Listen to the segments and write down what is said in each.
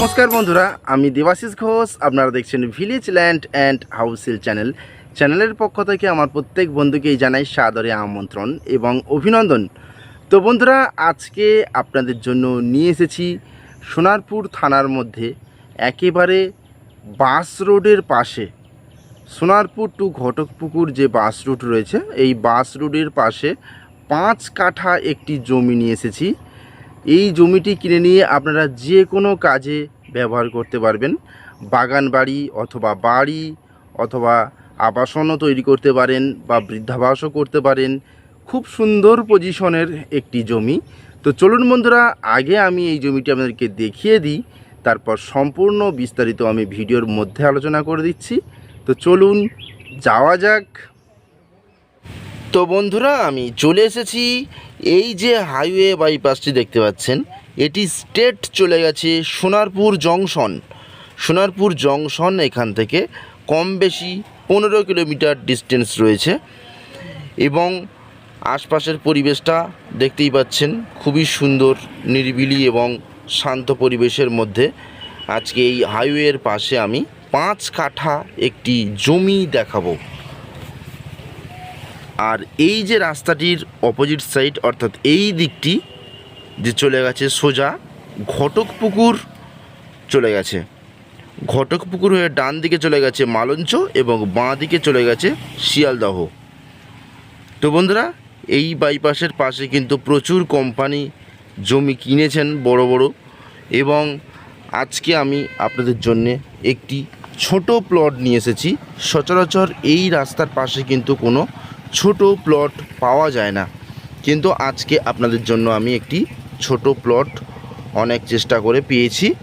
নমস্কার বন্ধুরা, আমি দেবাশিস ঘোষ। আপনারা দেখছেন ভিলেজ ল্যান্ড অ্যান্ড হাউসিল চ্যানেল চ্যানেলের পক্ষ থেকে আমার প্রত্যেক বন্ধুকেই জানাই সাদরে আমন্ত্রণ এবং অভিনন্দন। তো বন্ধুরা, আজকে আপনাদের জন্য নিয়ে এসেছি সোনারপুর থানার মধ্যে একেবারে বাস রোডের পাশে। সোনারপুর টু ঘটকপুকুর যে বাস রুট রয়েছে, এই বাস রুটের পাশে পাঁচ কাঠা একটি জমি নিয়ে এসেছি। এই জমিটি কিনে নিয়ে আপনারা যে কোনো কাজে ব্যবহার করতে পারবেন। বাগান বাড়ি অথবা বাড়ি অথবা আবাসনও তৈরি করতে পারেন বা বৃদ্ধাবাসও করতে পারেন। খুব সুন্দর পজিশনের একটি জমি। তো চলুন বন্ধুরা, আগে আমি এই জমিটি আপনাদেরকে দেখিয়ে দিই। তারপর সম্পূর্ণ বিস্তারিত আমি ভিডিওর মধ্যে আলোচনা করে দিচ্ছি। তো চলুন, যাওয়া যাক। তো বন্ধুরা, আমি চলে এসেছি এই যে হাইওয়ে বাইপাসটি দেখতে পাচ্ছেন, এটি স্টেট চলে গেছে সোনারপুর জংশন। সোনারপুর জংশন এখান থেকে কম বেশি পনেরো কিলোমিটার ডিস্টেন্স রয়েছে এবং আশপাশের পরিবেশটা দেখতেই পাচ্ছেন, খুবই সুন্দর, নিরিবিলি এবং শান্ত পরিবেশের মধ্যে। আজকে এই হাইওয়ের পাশে আমি পাঁচ কাঠা একটি জমি দেখাবো। আর এই যে রাস্তাটির অপোজিট সাইড অর্থাৎ এই দিকটি যে চলে গেছে সোজা, ঘটকপুকুর চলে গেছে। ঘটকপুকুর হয়ে ডান দিকে চলে গেছে মালঞ্চ এবং বাঁ দিকে চলে গেছে শিয়ালদহ। তো বন্ধুরা, এই বাইপাসের পাশে কিন্তু প্রচুর কোম্পানি জমি কিনেছেন বড় বড় এবং আজকে আমি আপনাদের জন্যে একটি ছোট প্লট নিয়ে এসেছি। সচরাচর এই রাস্তার পাশে কিন্তু কোনো ছোট প্লট পাওয়া যায় না। কিন্তু আজকে আপনাদের জন্য আমি একটি ছোট প্লট অনেক চেষ্টা করে পেয়েছি।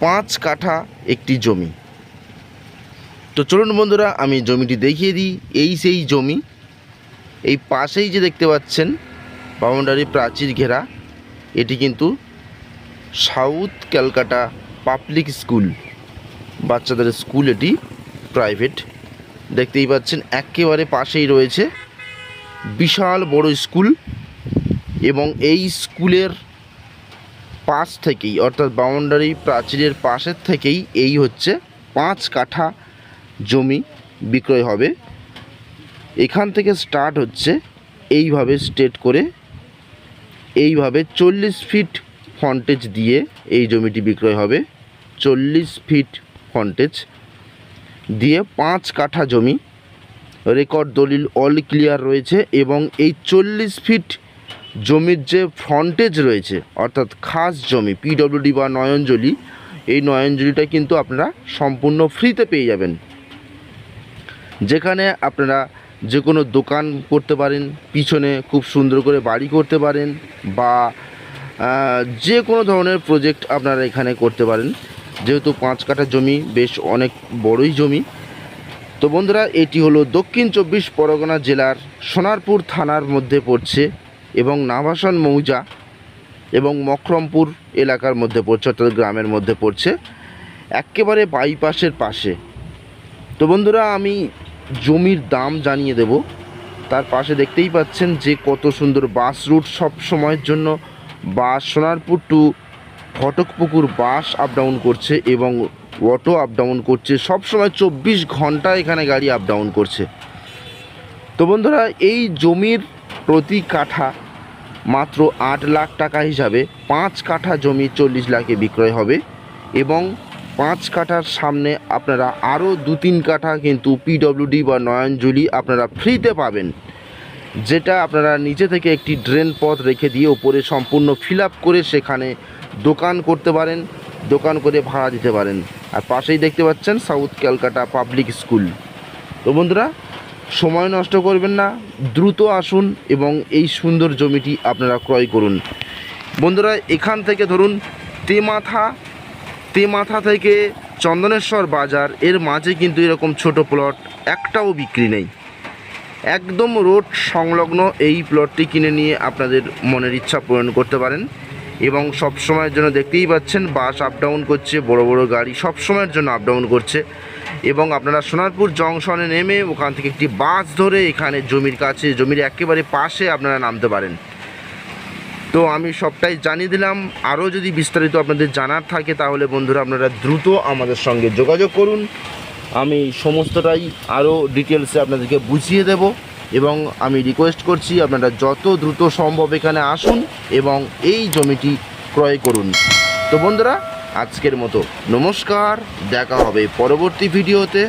পাঁচ কাঠা একটি জমি। তো চলুন বন্ধুরা, আমি জমিটি দেখিয়ে দিই। এই সেই জমি। এই পাশেই যে দেখতে পাচ্ছেন, বাউন্ডারি প্রাচীর ঘেরা। এটি কিন্তু সাউথ ক্যালকাটা পাবলিক স্কুল। বাচ্চাদের স্কুল এটি, প্রাইভেট। দেখতেই পাচ্ছেন, একেবারে পাশেই রয়েছে বিশাল বড় স্কুল এবং এই স্কুলের পাশ থেকেই, অর্থাৎ বাউন্ডারি প্রাচীরের পাশের থেকেই এই হচ্ছে পাঁচ কাঠা জমি বিক্রয় হবে। এখান থেকে স্টার্ট হচ্ছে এইভাবে স্ট্রেট করে, এইভাবে চল্লিশ ফিট ফন্টেজ দিয়ে এই জমিটি বিক্রয় হবে। চল্লিশ ফিট ফন্টেজ দিয়ে পাঁচ কাঠা জমি রেকর্ড দলিল অল ক্লিয়ার রয়েছে এবং এই চল্লিশ ফিট জমির যে ফ্রন্টেজ রয়েছে, অর্থাৎ খাস জমি পিডব্লিউডি বা নয়নজলি, এই নয়নজলিটা কিন্তু আপনারা সম্পূর্ণ ফ্রিতে পেয়ে যাবেন। যেখানে আপনারা যে কোনো দোকান করতে পারেন, পিছনে খুব সুন্দর করে বাড়ি করতে পারেন বা যে কোনো ধরনের প্রজেক্ট আপনারা এখানে করতে পারেন। যেহেতু পাঁচ কাঠা জমি, বেশ অনেক বড়ই জমি। তো বন্ধুরা, এটি হলো দক্ষিণ চব্বিশ পরগনা জেলার সোনারপুর থানার মধ্যে পড়ছে এবং নাভাসন মৌজা এবং মকরমপুর এলাকার মধ্যে পড়ছে, অর্থাৎ গ্রামের মধ্যে পড়ছে, একেবারে বাইপাসের পাশে। তো বন্ধুরা, আমি জমির দাম জানিয়ে দেব। তার পাশে দেখতেই পাচ্ছেন যে কত সুন্দর বাস রুট সব সময়ের জন্য, bus Sonarpur to Phatakpukur bus up down করছে এবং অটো আপ ডাউন করছে। সব সময় চব্বিশ ঘণ্টা এখানে গাড়ি আপ ডাউন করছে। তো বন্ধুরা, এই জমির প্রতি কাঠা মাত্র আট লাখ টাকা হিসাবে পাঁচ কাঠা জমি চল্লিশ লাখে বিক্রয় হবে এবং পাঁচ কাঠার সামনে আপনারা আরও দু তিন কাঠা কিন্তু পিডব্লিউডি বা নয়নজুলি আপনারা ফ্রিতে পাবেন। যেটা আপনারা নিচে থেকে একটি ড্রেন পথ রেখে দিয়ে ওপরে সম্পূর্ণ ফিল করে সেখানে দোকান করতে পারেন, দোকান করে ভাড়া দিতে পারেন। আর পাশেই দেখতে পাচ্ছেন সাউথ ক্যালকাটা পাবলিক স্কুল তো বন্ধুরা, সময় নষ্ট করবেন না, দ্রুত আসুন এবং এই সুন্দর জমিটি আপনারা ক্রয় করুন। বন্ধুরা, এখান থেকে ধরুন তেমাথা তেমাথা থেকে চন্দনেশ্বর বাজার, এর মাঝে কিন্তু এরকম ছোট প্লট একটাও বিক্রি নেই। একদম রোড সংলগ্ন এই প্লটটি কিনে নিয়ে আপনাদের মনের ইচ্ছা পূরণ করতে পারেন। এবং সব সময়ের জন্য দেখতেই পাচ্ছেন, বাস আপ ডাউন করছে, বড় বড় গাড়ি সব সময়ের জন্য আপ ডাউন করছে। এবং আপনারা সোনারপুর জংশনে নেমে ওখান থেকে একটি বাস ধরে এখানে জমির কাছে, জমির একেবারে পাশে আপনারা নামতে পারেন। তো আমি সবটাই জানিয়ে দিলাম। আরও যদি বিস্তারিত আপনাদের জানার থাকে, তাহলে বন্ধুরা আপনারা দ্রুত আমাদের সঙ্গে যোগাযোগ করুন। আমি সমস্তটাই আরও ডিটেলসে আপনাদেরকে বুঝিয়ে দেব এবং আমি রিকোয়েস্ট করছি আপনারা যত দ্রুত সম্ভব এখানে আসুন এবং এই জমিটি ক্রয় করুন। তো বন্ধুরা, আজকের মতো নমস্কার, দেখা হবে পরবর্তী ভিডিওতে।